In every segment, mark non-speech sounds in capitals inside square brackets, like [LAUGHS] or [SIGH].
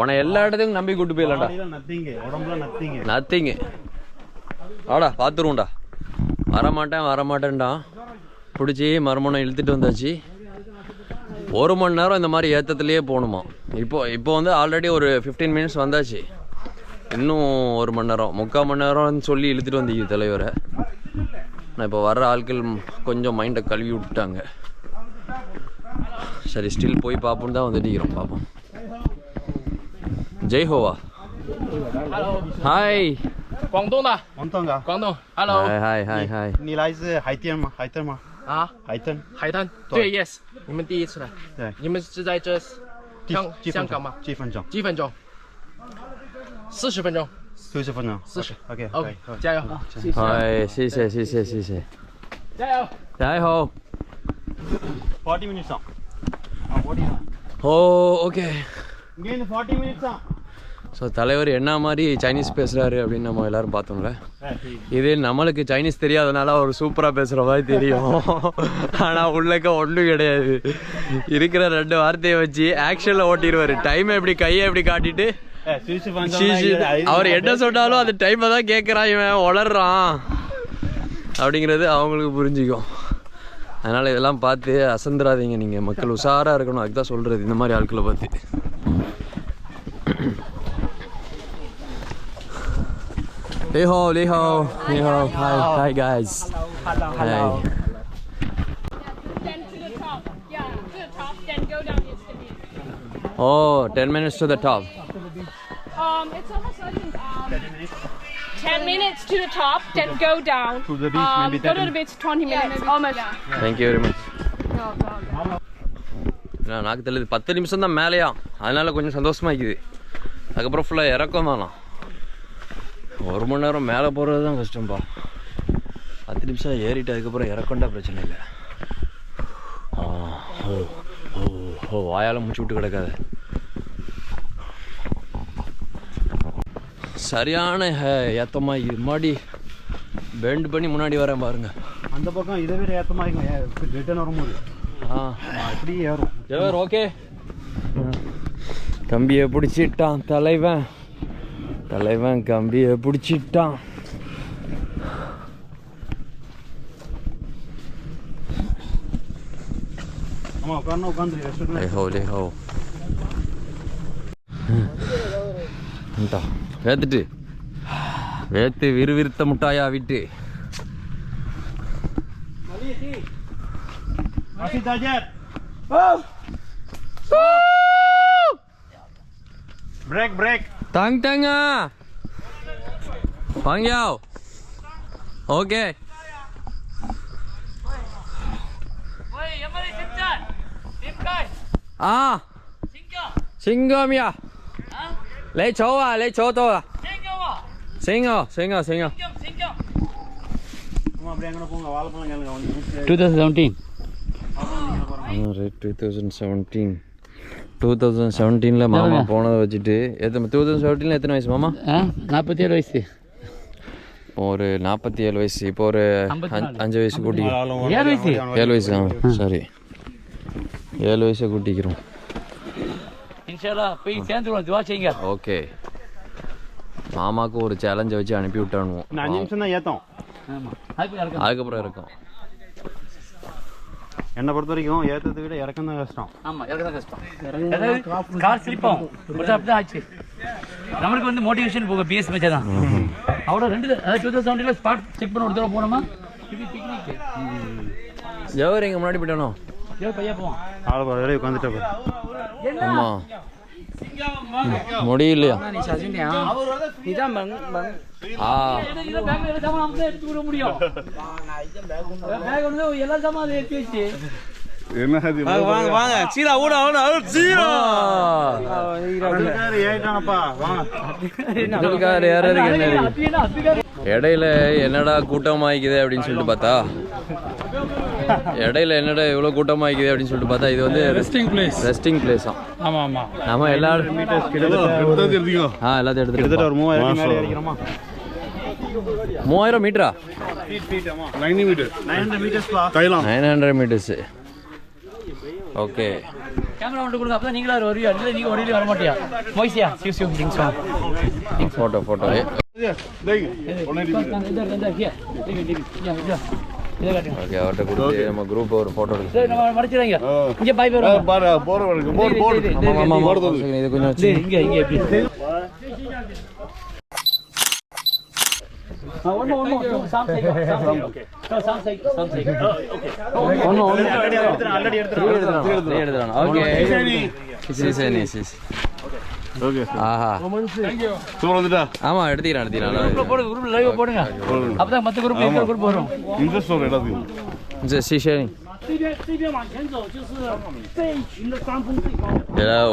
உன எல்லா இடத்துக்கும் நம்பி கூட்டு போயிடலாம்டா. நத்திங்க ஆடா பார்த்துருவோம்டா வரமாட்டேன் வரமாட்டேன்டா. பிடிச்சி மறுமணம் இழுத்துட்டு வந்தாச்சு. ஒரு மணி நேரம் இந்த மாதிரி ஏற்றத்துலேயே போகணுமா? இப்போ இப்போ வந்து ஆல்ரெடி ஒரு ஃபிஃப்டீன் மினிட்ஸ் வந்தாச்சு. இன்னும் ஒரு மணி நேரம் முக்கால் மணி நேரம்னு சொல்லி இழுத்துட்டு வந்தீங்க தலைவரை. நான் இப்போ வர்ற ஆட்கள் கொஞ்சம் மைண்டை கழுவி விட்டுட்டாங்க. சரி ஸ்டில் போய் பார்ப்போம் தான் வந்துட்டு இருக்கிறோம் பார்ப்போம் 你好啊！Hello，嗨，广东的。广东的，广东。Hello，嗨嗨嗨嗨。你来自海淀吗？海淀吗？啊，海淀，海淀。对，Yes。你们第一次来？对。你们是在这香香港吗？几分钟？几分钟？四十分钟。四十分钟，四十。OK，OK，加油！谢谢。哎，谢谢谢谢谢谢。加油！大家好。Forty minutes on。啊，Forty。Oh，OK。Gained forty minutes。so தலைவர் என்ன மாதிரி சைனீஸ் பேசுகிறாரு அப்படின்னு நம்ம எல்லாரும் பார்த்தோம்ல. இது நம்மளுக்கு சைனீஸ் தெரியாதனால அவர் சூப்பராக பேசுகிற மாதிரி தெரியும். ஆனால் உள்ளக்க ஒன்றும் கிடையாது. இருக்கிற ரெண்டு வார்த்தையை வச்சு ஆக்ஷனில் ஓட்டிடுவார். டைமை எப்படி கையை எப்படி காட்டிட்டு அவர் என்ன சொன்னாலும் அந்த டைமை தான் கேட்குறான் இவன் உளறான் அப்படிங்கிறது அவங்களுக்கு புரிஞ்சுக்கும். அதனால் இதெல்லாம் பார்த்து அசந்துராதீங்க நீங்கள் மக்கள் உஷாராக இருக்கணும். அதுக்கு தான் சொல்கிறது இந்த மாதிரி ஆட்களை பார்த்து top. Yeah, to the top, then go down instantly. Oh ten minutes to the top Um, it's almost like um, 10 minutes to the top, then go down. To the beach, um, maybe go to 30 the beach, 20 minutes. almost. Thank you very much நான் நாக்கு தள்ளுது பத்து நிமிஷம் தான் மேலேயா அதனால கொஞ்சம் சந்தோஷமா இருக்குது அதுக்கப்புறம் ஃபுல்லாக இறக்கம் தானா ஒரு மணி நேரம் மேலே போகிறது தான் கஷ்டம்பா. பத்து நிமிஷம் ஏறிட்டு அதுக்கப்புறம் இறக்கண்டா பிரச்சனை இல்லை. ஆ, ஓ ஓ ஓ வாயால் முடிச்சு விட்டு கிடக்காத. சரியான ஏத்தமாக இது முன்னாடி பெண்ட் பண்ணி முன்னாடி வரேன் பாருங்க. அந்த பக்கம் இதை விட ஏத்தமா ரிட்டர்ன் வரும்போது. ஆ. அப்படியே ஏறும். ஓகே. கம்பியை பிடிச்சிட்டான் தலைவன். தலைவன் கம்பியை பிடிச்சிட்டான். வேத்துட்டு. வேத்து விறுவிறுத்த முட்டாயா விட்டு. Masih Dajar. Break break. Tăng tăng à. bạn nhau, Ok. À. 신금이야. 내 좋아, 내 좋아. 생어, 생어, 생어. 2017. Alright, 2017. Two thousand செவன்டீனில் மாமா போனதை வச்சுட்டு எத்தனை டூ தௌசண்ட் செவன்டீனில் எத்தனை வயசு மாமா? நாற்பத்தி ஏழு வயசு. ஒரு நாற்பத்தி ஏழு வயசு இப்போ ஒரு அஞ்சு- வயசு கூட்டி ஏழு வயசு? ஏழு வயசு சரி. ஏழு வயசை கூட்டிக்கிறோம். போய் சேர்ந்துருவோம் துவா செய்யுங்க. ஓகே. மாமாவுக்கு ஒரு சேலஞ்சை வச்சு அனுப்பி விட்டானுவோம் அஞ்சு நிமிஷம் தான் ஏத்தம். ஆமாம் அதுக்கு இறக்கம் அதுக்கப்புறம் இருக்கும். என்னை பொறுத்த வரைக்கும் ஏத்தத்தை விட இறக்கம் தான் கஷ்டம். ஆமாம் இறக்க தான் கஷ்டம். கார் ஆச்சு. நம்மளுக்கு வந்து மோட்டிவேஷன் போக பிஎஸ் மேட்சா தான். அவ்வளோ ரெண்டு அதாவது டூ தௌசண்ட் செவன்டீனில் ஸ்பாட் செக் பண்ண ஒரு தடவை போனோமா? இது பிக்னிக் ஜவஹர் எங்க முன்னாடி போயிட்டானோ? பையா போவோம் ஆள் பாரு வெளியே உட்காந்துட்ட பாரு. ஆமா முடியலையா? ஆ இதை பேக்ல எல்லா சாமான் நம்ம தான் எடுத்து விட முடியும் பேக் வந்து எல்லா சாமான் அதை எடுத்து வச்சு ஏறிட்டானப்பா வாங்க. இதுக்கார் ஏறதுக்கு என்ன இருக்கு? அப்படின்னா அதுக்காக இடையில என்னடா கூட்டமாயிக்குது அப்படின்னு சொல்லிட்டு பார்த்தா இடையில என்னடா இவ்வளவு கூட்டமாயிக்குது அப்படின்னு சொல்லிட்டு பார்த்தா இது வந்து ரெஸ்டிங் பிளேஸ் ரெஸ்டிங் பிளேஸா ஆமா ஆமா. நம்ம எல்லாரும் ஆ எல்லாத்தையும் எடுத்துட்டு ஒரு மூவாயிரம் மூவாயிரம் மீட்டரா nine hundred metres okay. Camera மட்டும் கொடுங்க. அப்பதான் நீங்களா வருவியா இல்லை வர மாட்டியா மொய்சியா சிவ் சிவ் திங்ஸ் ஃபோட்டோ ஃபோட்டோ ஓகே அவர்கிட்ட கொடுத்து நம்ம குரூப் ஒரு இங்க ஆமாம் ஆமாம் இது கொஞ்சம் இங்க இங்க எப்படி சாம் சைக்கிள் ஓகே. சாம் சைக்கிள் சாம் சைக்கிள். ஒன்று ஒன்று ஆல்ரெடி எடுத்துறேன் ஆல்ரெடி எடுத்துறேன் எடுத்துறான் ஓகே. சீசனி ஆஹா. சூப்பர் ஆமா எடுத்துக்கிறேன் எடுத்துக்கிறேன். போடுங்க.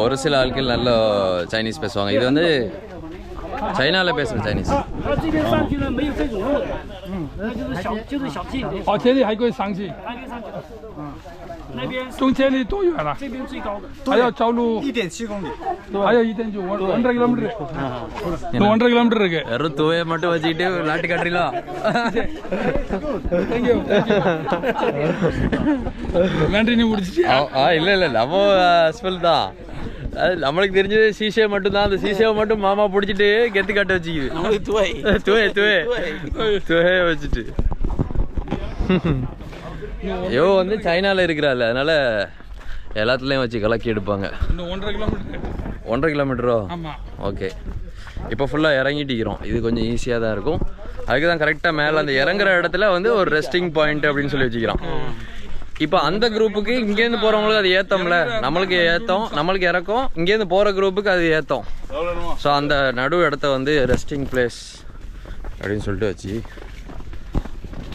ஒரு சில ஆட்கள் நல்ல சைனீஸ் பேசுவாங்க. இது வந்து சைனால பேசுற சைனீஸ் 它这边上去呢没有这种路的，嗯，那就是小就是小径，哦，这里还可以上去，还可以上去。嗯，那边从这里多远了？这边最高的。还要走路一点七公里，还有一点九，ஒன் ஒன்றரை கிலோமீட்டர் இன்னும் ஒன்றரை கிலோமீட்டர் இருக்கு வெறும் துவையை மட்டும் வச்சுக்கிட்டு விளாட்டு காட்டுறீங்களா தேங்க்யூ நன்றி நீ முடிச்சிட்டு ஆ இல்லை இல்லை நம்ம ஹஸ்பல் தான் அது நம்மளுக்கு தெரிஞ்சது சீசே மட்டும்தான். அந்த சீசேவை மட்டும் மாமா பிடிச்சிட்டு கெத்து காட்ட வச்சுக்குது. துவை. துவை துவை. துவையை வச்சுட்டு. ஐயோ வந்து சைனால இருக்கிறாள். அதனால எல்லாத்துலேயும் வச்சு கலக்கி எடுப்பாங்க. ஒன்றரை கிலோமீட்டர் ஒன்றரை கிலோமீட்டரோ? ஓகே. இப்போ ஃபுல்லாக இறங்கிட்டிக்கிறோம் இது கொஞ்சம் ஈஸியாக தான் இருக்கும். அதுக்கு தான் கரெக்டாக மேலே அந்த இறங்குற இடத்துல வந்து ஒரு ரெஸ்டிங் பாயிண்ட் அப்படின்னு சொல்லி வச்சுக்கிறான் இப்போ அந்த குரூப்புக்கு இங்கேருந்து போகிறவங்களுக்கு அது ஏத்தம்ல. நம்மளுக்கு ஏத்தம் நம்மளுக்கு இறக்கும். இங்கேருந்து போகிற குரூப்புக்கு அது ஏத்தம். ஸோ அந்த நடு இடத்த வந்து ரெஸ்டிங் பிளேஸ் அப்படின்னு சொல்லிட்டு வச்சு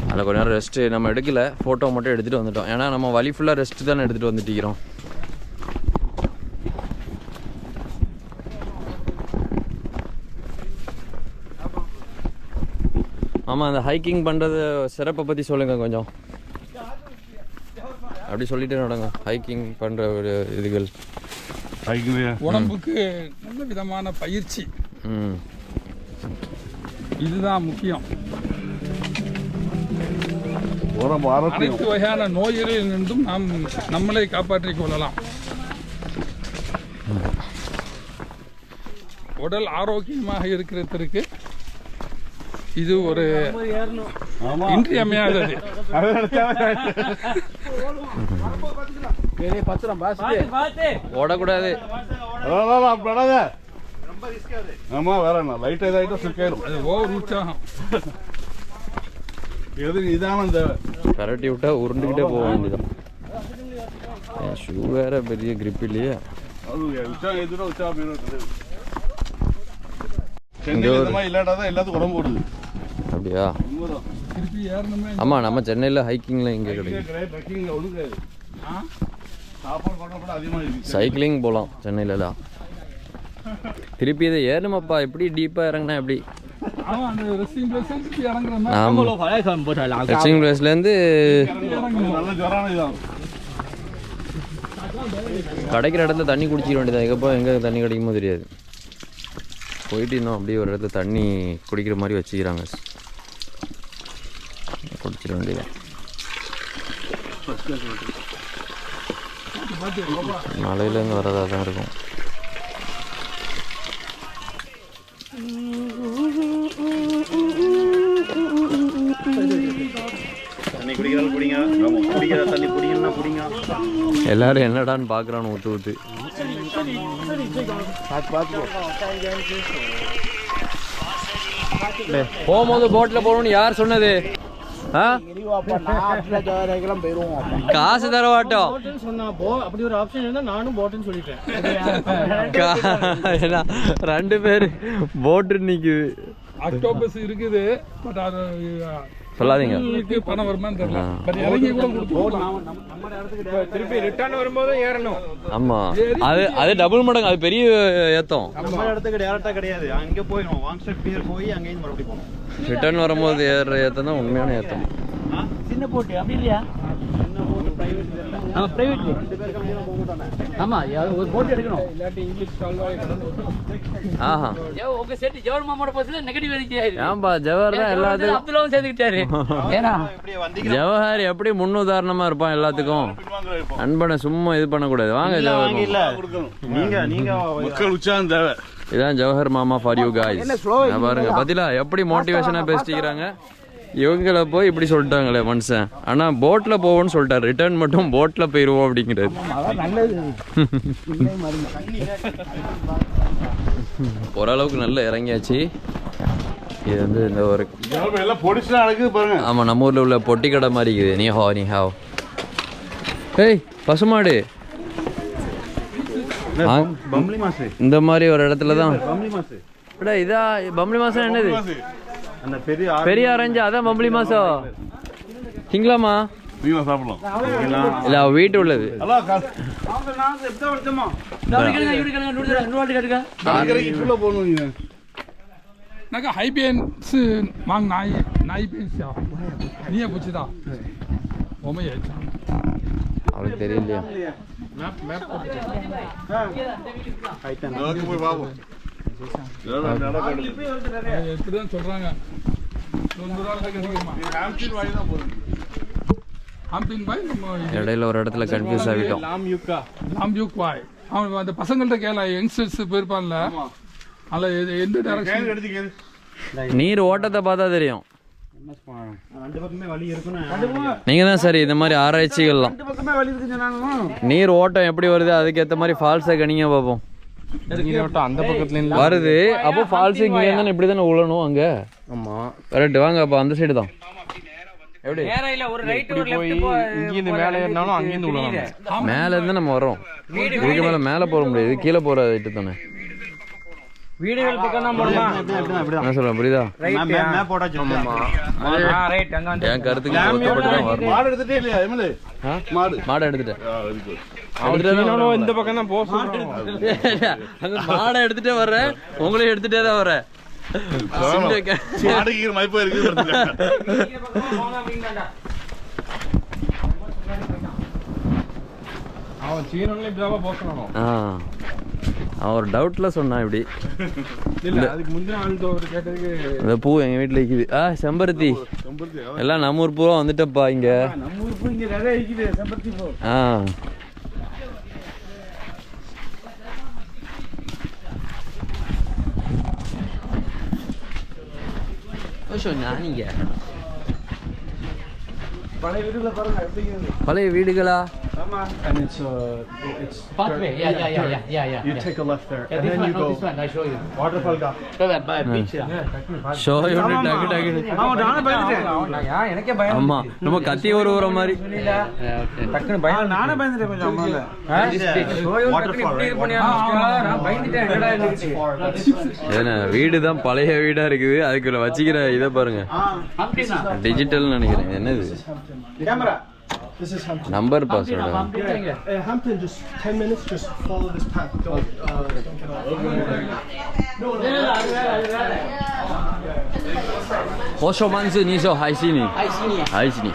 அதில் கொஞ்ச நேரம் ரெஸ்ட்டு நம்ம எடுக்கல. ஃபோட்டோ மட்டும் எடுத்துகிட்டு வந்துட்டோம். ஏன்னா நம்ம வழி ஃபுல்லாக ரெஸ்ட்டு தானே எடுத்துகிட்டு வந்துட்டிருக்கிறோம். ஆமாம் அந்த ஹைக்கிங் பண்ணுறது சிறப்பை பற்றி சொல்லுங்கள் கொஞ்சம். அப்படி சொல்லிட்டு நடங்க. ஹைக்கிங் பண்ணுற ஒரு இதுகள். உடம்புக்கு நல்ல விதமான பயிற்சி. ம். இதுதான் முக்கியம். அனைத்து வகையான நோய்களில் நின்றும் நாம் நம்மளை காப்பாற்றிக் கொள்ளலாம். உடல் ஆரோக்கியமாக இருக்கிறதுக்கு இது ஒரு இன்றியமையாதது. ஓடக்கூடாது. ஆமா வேற என்ன லைட் ஏதாயிட்டா சிக்காயிரும் அது ஓவர் உற்சாகம். எது நிதானம் தேவை கரட்டி விட்டா உருண்டுக்கிட்டே போக வேண்டியதான் ஷூ வேற பெரிய grip இல்லையே. அது உச்சா எதுனா உச்சா போயிடும் சென்னையில் இந்த மாதிரி இல்லாட்டா தான் எல்லாத்துக்கும் உடம்பு போடுது அப்படியா? ஆமாம் நம்ம சென்னையில் ஹைக்கிங்கில் இங்கே கிடைக்கும் சைக்கிளிங் போகலாம் சென்னையிலலாம். திருப்பி இதை ஏறணுமாப்பா எப்படி டீப்பாக இறங்கினா எப்படி? ஆமா அந்த ரெஸ்டிங் பிளேஸ்லேருந்து நல்ல ஜொரான இதான். கிடைக்கிற இடத்துல தண்ணி குடிச்சிக்க வேண்டியது? அதுக்கப்புறம் எங்கே தண்ணி கிடைக்குமோ தெரியாது. போயிட்டு இன்னும் அப்படியே ஒரு இடத்துல தண்ணி குடிக்கிற மாதிரி வச்சுக்கிறாங்க. குடிச்சிட வேண்டியது மலையிலேருந்து வர்றதாக தான் இருக்கும் எல்லாரும் என்னடான்னு பார்க்குறான்னு ஊற்று ஊற்று போகும்போது போட்டில் போகணும்னு யார் சொன்னது? காசு தர மாட்டோம் சொன்னா போ அப்படி ஒரு ஆப்ஷன் இருந்தா நானும் போட்டுன்னு சொல்லிட்டேன். ரெண்டு பேர் போட்டு நிக்குது. அக்டோபஸ் இருக்குது பட் அது சொல்லாதீங்க. உங்களுக்கு பணம் வருமான்னு தெரியல. திருப்பி ரிட்டர்ன் வரும்போது ஏறணும். ஆமா. அது அது டபுள் மடங்கு. அது பெரிய ஏத்தம். நம்ம இடத்துக்கு டேரக்டா கிடையாது. அங்கே போயிடும் வாங் ஸ்ட்ரீட் பியர் போய் அங்கேயும் மறுபடியும் போகணும். ரிட்டர்ன் வரும்போது ஏறுற ஏத்தம் தான் உண்மையான ஏத்தம். சின்ன போட்டு அப்படி இல்லையா? சின்ன போட்டு நம்ம பிரைவேட் ஆமா ஒரு போட் எடுக்கணும். ஆஹா. ஜெவ- உங்க செட் ஜவஹர் மாமோட பஸ்ல நெகட்டிவ் ஆயிருக்கு ஏன்பா ஜவஹர் தான் எல்லாத்துக்கும் அப்துல்லாவும் சேர்ந்துக்கிட்டாரு? [LAUGHS] ஏன்னா? ஜவஹர் எப்படி முன்னுதாரணமா இருப்பான் எல்லாத்துக்கும்? அன்பனை சும்மா இது பண்ணக்கூடாது. வாங்க ஜவஹர் நீங்க நீங்க மக்கள் உற்சாகம் தேவை. இதான் ஜவஹர் மாமா ஃபார் யூ காய்ஸ் பாருங்க பதிலா எப்படி மோட்டிவேஷனா பேசிக்கிறாங்க? இவங்கள போய் இப்படி சொல்லிட்டாங்களே மனுஷன். ஆனா போட்ல போவோம்னு சொல்லிட்டாரு. ரிட்டர்ன் மட்டும் போட்ல போயிருவோம் அப்படிங்கிறது [LAUGHS] ஓரளவுக்கு நல்லா இறங்கியாச்சு. இது வந்து இந்த ஒரு எல்லாம் பொடிச்சுலாம் நடக்குது பாருங்க. ஆமா நம்ம ஊர்ல உள்ள பொட்டி கடை மாதிரி இருக்குது. நீ ஹோ நீ ஹாவ் ஏய் பசுமாடு. இந்த மாதிரி ஒரு இடத்துல தான் இதா பம்பளி மாசம் என்னது? அந்த பெரிய ஆறு பெரிய ஆரஞ்சு அதான் பம்பளி மாசம் திங்களாமா நீங்க சாப்பிடலாம் இல்ல அவ வீட்டு உள்ளது அதான் காசு உள்ள போகணும் நீங்க那个海边是往哪一哪一边小？你也不知道，我们也知道。 அவளுக்கு தெரியலையா நோக்கி போய் பார்ப்போம் நடக்கணும் இப்படிதான் சொல்றாங்க தொண்ணூறு ரூபா கிடைக்குமா ஹாம்ஸ்டின் வாங்கி இடையில ஒரு இடத்துல கன்ஃபியூஸ் ஆகிட்டோம். லாம் யுக்கா அவன் அந்த பசங்கள்ட்ட கேள யங்ஸ்டர்ஸ் போயிருப்பான்ல அதில் எது- எந்த டைரக்ஷன் நீர் ஓட்டத்தை பார்த்தா தெரியும். நீங்க தான் சரி இந்த மாதிரி ஆராய்ச்சிகள்லாம். நீர் ஓட்டம் எப்படி வருது அதுக்கேற்ற மாதிரி ஃபால்ஸை கணிங்க பார்ப்போம். அந்த பக்கத்துல வருது. அப்போ ஃபால்ஸ் இங்கே இருந்தானே இப்படி தானே உழணும் அங்க? ஆமா. கரெக்ட் வாங்க அப்போ அந்த சைடு தான். எப்படி? இங்கிருந்து மேலே ஏறினாலும் அங்கிருந்து விழலாம் மேல இருந்து நம்ம வரோம் இதுக்கு மேல மேல போற முடியாது. கீழே போற இது தானே. வீடுகள் பக்கம் தான் போடுமா? என்ன சொல்றேன் புரியுதா? மேப் போட்டாச்சு ரைட் அங்க என் கருத்துக்கு மாடு எடுத்துட்டே இல்லையா? மாடு. மாடை எடுத்துட்டேன். ஆ வரணும். இந்த பக்கம் தான் போக அங்க மாடை எடுத்துட்டே வர்றேன். உங்களையும் எடுத்துட்டே தான் மாடுக்கு மதிப்பா அவன் ஆ. ஒரு டவுட்ல சொன்னான் இப்படி. இந்த பூ எங்க வீட்டுல இருக்குது ஆ செம்பருத்தி. எல்லாம் நம்ம ஊர் பூரா வந்துட்டப்பா இங்க. நம்ம ஊருக்கு இங்க நிறைய நீங்க பழைய பழைய வீடுகளா? And it's uh it's Pathway, yeah, yeah, yeah, yeah, yeah, yeah. you yeah. take a left there. Yeah, and then one, you no, go this one, I show you. waterfall da Go that by beach, yeah. Show எப்படி டக்கு டக்கு ஆமா நானே பயந்துட்டேன் எனக்கே பயம் ஆமா நம்ம கத்தி ஒரு ஊற மாதிரி. டக்குனு பயம் நானே பயந்துட்டேன். கொஞ்சம் அம்மால ஏன்னா வீடு தான் பழைய வீடா இருக்குது. அதுக்குள்ள வச்சுக்கிற இதை பாருங்க. டிஜிட்டல் நினைக்கிறேன். என்னது? Camera This is Hampton. Number bus. Hampton, yeah, uh, Hampton, just 10 minutes, just follow this path. Don't, uh, don't get off. No, no, no. Hoşo manzı no, no. Haysini. Haysini. Haysini.